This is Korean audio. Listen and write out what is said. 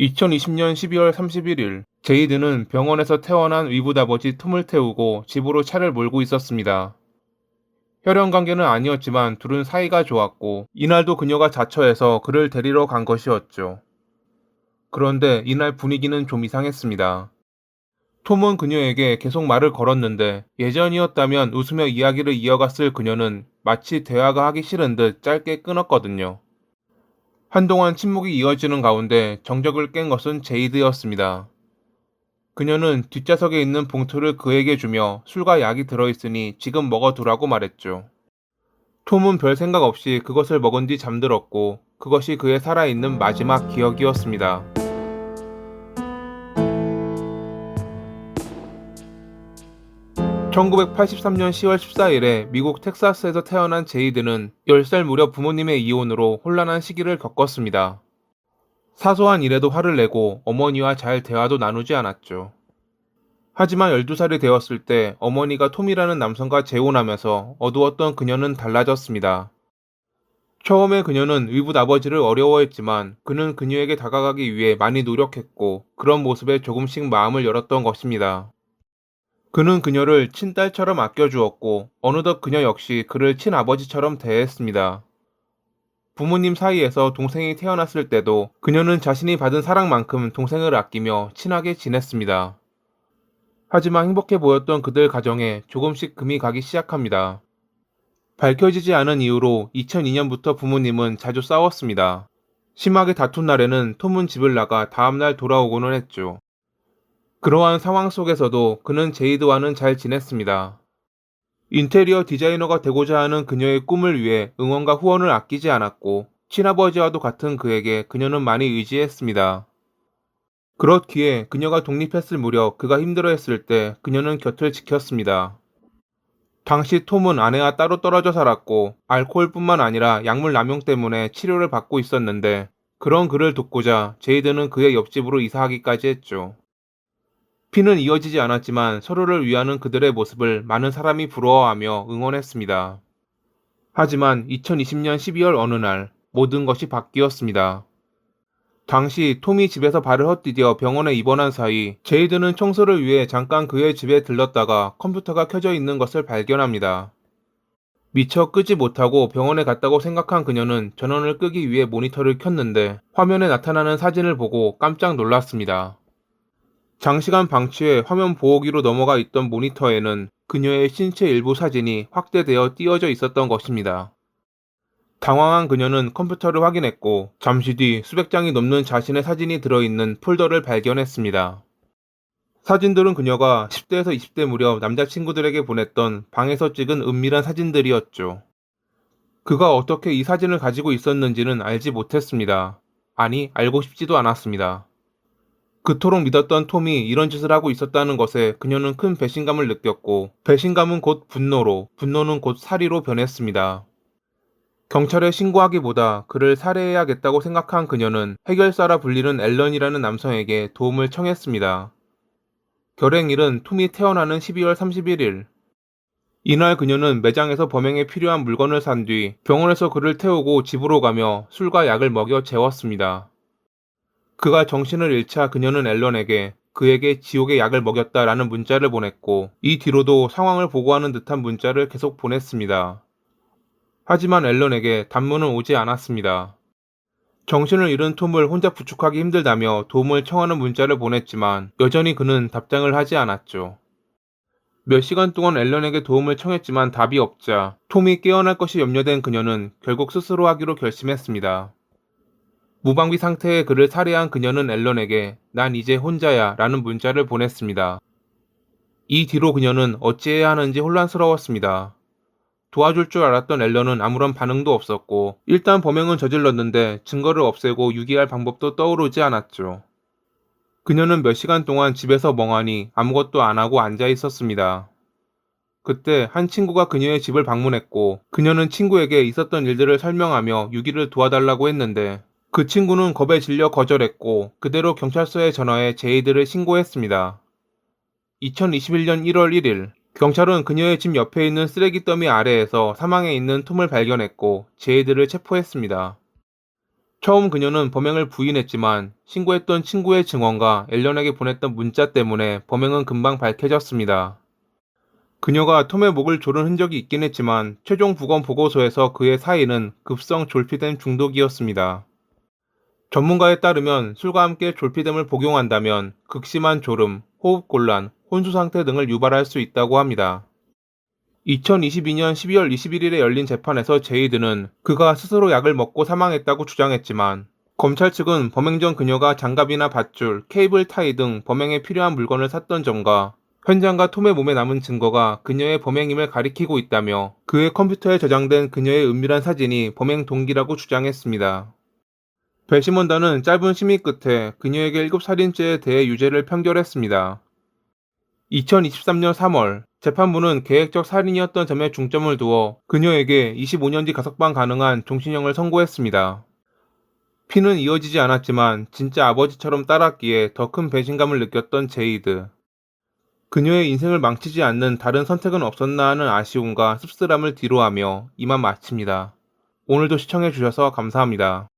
2020년 12월 31일 제이드는 병원에서 퇴원한 위부아버지 톰을 태우고 집으로 차를 몰고 있었습니다. 혈연 관계는 아니었지만 둘은 사이가 좋았고 이날도 그녀가 자처해서 그를 데리러 간 것이었죠. 그런데 이날 분위기는 좀 이상했습니다. 톰은 그녀에게 계속 말을 걸었는데 예전이었다면 웃으며 이야기를 이어갔을 그녀는 마치 대화가 하기 싫은 듯 짧게 끊었거든요. 한동안 침묵이 이어지는 가운데 정적을 깬 것은 제이드였습니다. 그녀는 뒷좌석에 있는 봉투를 그에게 주며 술과 약이 들어있으니 지금 먹어두라고 말했죠. 톰은 별 생각 없이 그것을 먹은 뒤 잠들었고 그것이 그의 살아있는 마지막 기억이었습니다. (1983년 10월 14일에) 미국 텍사스에서 태어난 제이드는 10살 무렵 부모님의 이혼으로 혼란한 시기를 겪었습니다. 사소한 일에도 화를 내고 어머니와 잘 대화도 나누지 않았죠. 하지만 12살이 되었을 때 어머니가 톰이라는 남성과 재혼하면서 어두웠던 그녀는 달라졌습니다. 처음에 그녀는 의붓 아버지를 어려워했지만 그는 그녀에게 다가가기 위해 많이 노력했고 그런 모습에 조금씩 마음을 열었던 것입니다. 그는 그녀를 친딸처럼 아껴주었고 어느덧 그녀 역시 그를 친아버지처럼 대했습니다. 부모님 사이에서 동생이 태어났을 때도 그녀는 자신이 받은 사랑만큼 동생을 아끼며 친하게 지냈습니다. 하지만 행복해 보였던 그들 가정에 조금씩 금이 가기 시작합니다. 밝혀지지 않은 이유로 2002년부터 부모님은 자주 싸웠습니다. 심하게 다툰 날에는 톰은 집을 나가 다음날 돌아오고는 했죠. 그러한 상황 속에서도 그는 제이드와는 잘 지냈습니다. 인테리어 디자이너가 되고자 하는 그녀의 꿈을 위해 응원과 후원을 아끼지 않았고 친아버지와도 같은 그에게 그녀는 많이 의지했습니다. 그렇기에 그녀가 독립했을 무렵 그가 힘들어했을 때 그녀는 곁을 지켰습니다. 당시 톰은 아내와 따로 떨어져 살았고 알코올뿐만 아니라 약물 남용 때문에 치료를 받고 있었는데 그런 그를 돕고자 제이드는 그의 옆집으로 이사하기까지 했죠. 피는 이어지지 않았지만 서로를 위하는 그들의 모습을 많은 사람이 부러워하며 응원했습니다. 하지만 2020년 12월 어느 날 모든 것이 바뀌었습니다. 당시 톰이 집에서 발을 헛디뎌 병원에 입원한 사이 제이드는 청소를 위해 잠깐 그의 집에 들렀다가 컴퓨터가 켜져 있는 것을 발견합니다. 미처 끄지 못하고 병원에 갔다고 생각한 그녀는 전원을 끄기 위해 모니터를 켰는데 화면에 나타나는 사진을 보고 깜짝 놀랐습니다. 장시간 방치해 화면 보호기로 넘어가 있던 모니터에는 그녀의 신체 일부 사진이 확대되어 띄어져 있었던 것입니다. 당황한 그녀는 컴퓨터를 확인했고 잠시 뒤 수백 장이 넘는 자신의 사진이 들어있는 폴더를 발견했습니다. 사진들은 그녀가 10대에서 20대 무렵 남자친구들에게 보냈던 방에서 찍은 은밀한 사진들이었죠. 그가 어떻게 이 사진을 가지고 있었는지는 알지 못했습니다. 아니, 알고 싶지도 않았습니다. 그토록 믿었던 톰이 이런 짓을 하고 있었다는 것에 그녀는 큰 배신감을 느꼈고 배신감은 곧 분노로 분노는 곧 살이로 변했습니다. 경찰에 신고하기보다 그를 살해해야겠다고 생각한 그녀는 해결사라 불리는 앨런이라는 남성에게 도움을 청했습니다. 결행일은 톰이 태어나는 12월 31일. 이날 그녀는 매장에서 범행에 필요한 물건을 산 뒤 병원에서 그를 태우고 집으로 가며 술과 약을 먹여 재웠습니다. 그가 정신을 잃자 그녀는 앨런에게 그에게 지옥의 약을 먹였다라는 문자를 보냈고 이 뒤로도 상황을 보고하는 듯한 문자를 계속 보냈습니다. 하지만 앨런에게 단문은 오지 않았습니다. 정신을 잃은 톰을 혼자 부축하기 힘들다며 도움을 청하는 문자를 보냈지만 여전히 그는 답장을 하지 않았죠. 몇 시간 동안 앨런에게 도움을 청했지만 답이 없자 톰이 깨어날 것이 염려된 그녀는 결국 스스로 하기로 결심했습니다. 무방비 상태의 그를 살해한 그녀는 앨런에게 난 이제 혼자야 라는 문자를 보냈습니다. 이 뒤로 그녀는 어찌해야 하는지 혼란스러웠습니다. 도와줄 줄 알았던 앨런은 아무런 반응도 없었고 일단 범행은 저질렀는데 증거를 없애고 유기할 방법도 떠오르지 않았죠. 그녀는 몇 시간 동안 집에서 멍하니 아무것도 안 하고 앉아 있었습니다. 그때 한 친구가 그녀의 집을 방문했고 그녀는 친구에게 있었던 일들을 설명하며 유기를 도와달라고 했는데 그 친구는 겁에 질려 거절했고 그대로 경찰서에 전화해 제이드를 신고했습니다. 2021년 1월 1일 경찰은 그녀의 집 옆에 있는 쓰레기 더미 아래에서 사망해 있는 톰을 발견했고 제이드를 체포했습니다. 처음 그녀는 범행을 부인했지만 신고했던 친구의 증언과 앨런에게 보냈던 문자 때문에 범행은 금방 밝혀졌습니다. 그녀가 톰의 목을 조른 흔적이 있긴 했지만 최종 부검 보고서에서 그의 사인은 급성 졸피뎀 중독이었습니다. 전문가에 따르면 술과 함께 졸피뎀을 복용한다면 극심한 졸음, 호흡곤란, 혼수 상태 등을 유발할 수 있다고 합니다. 2022년 12월 21일에 열린 재판에서 제이드는 그가 스스로 약을 먹고 사망했다고 주장했지만 검찰 측은 범행 전 그녀가 장갑이나 밧줄, 케이블 타이 등 범행에 필요한 물건을 샀던 점과 현장과 톰의 몸에 남은 증거가 그녀의 범행임을 가리키고 있다며 그의 컴퓨터에 저장된 그녀의 은밀한 사진이 범행 동기라고 주장했습니다. 배심원단은 짧은 심의 끝에 그녀에게 7살인죄에 대해 유죄를 판결했습니다. 2023년 3월 재판부는 계획적 살인이었던 점에 중점을 두어 그녀에게 25년 뒤 가석방 가능한 종신형을 선고했습니다. 피는 이어지지 않았지만 진짜 아버지처럼 따랐기에 더 큰 배신감을 느꼈던 제이드. 그녀의 인생을 망치지 않는 다른 선택은 없었나 하는 아쉬움과 씁쓸함을 뒤로하며 이만 마칩니다. 오늘도 시청해주셔서 감사합니다.